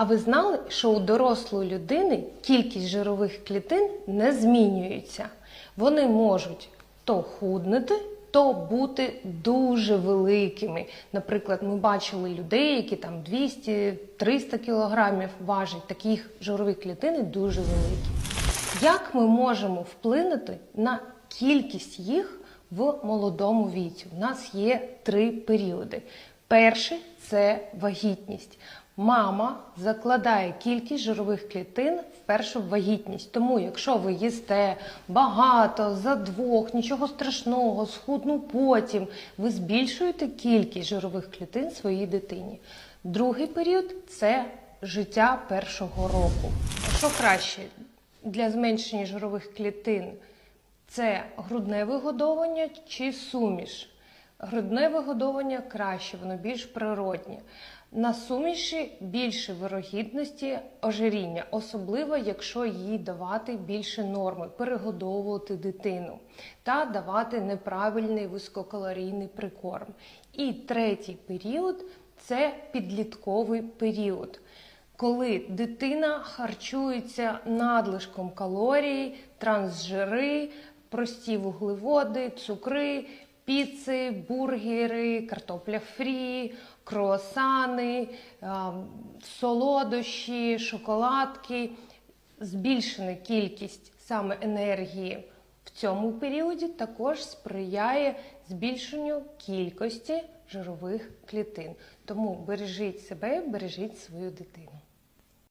А ви знали, що у дорослої людини кількість жирових клітин не змінюється? Вони можуть то худнути, то бути дуже великими. Наприклад, ми бачили людей, які там 200-300 кілограмів важать. Таких жирових клітин дуже великі. Як ми можемо вплинути на кількість їх в молодому віці? У нас є три періоди. Перший це вагітність. Мама закладає кількість жирових клітин в першу вагітність. Тому, якщо ви їсте багато за двох, нічого страшного, схудну потім, ви збільшуєте кількість жирових клітин своїй дитині. Другий період це життя першого року. Що краще для зменшення жирових клітин? Це грудне вигодовування чи суміш? Грудне вигодовування краще, воно більш природнє. На суміші більше вирогідності ожиріння, особливо якщо їй давати більше норми, перегодовувати дитину та давати неправильний висококалорійний прикорм. І третій період це підлітковий період коли дитина харчується надлишком калорій, трансжири, прості вуглеводи, цукри, піци, бургери, картопля фрі, круасани, солодощі, шоколадки, збільшена кількість саме енергії в цьому періоді також сприяє збільшенню кількості жирових клітин. Тому бережіть себе, бережіть свою дитину.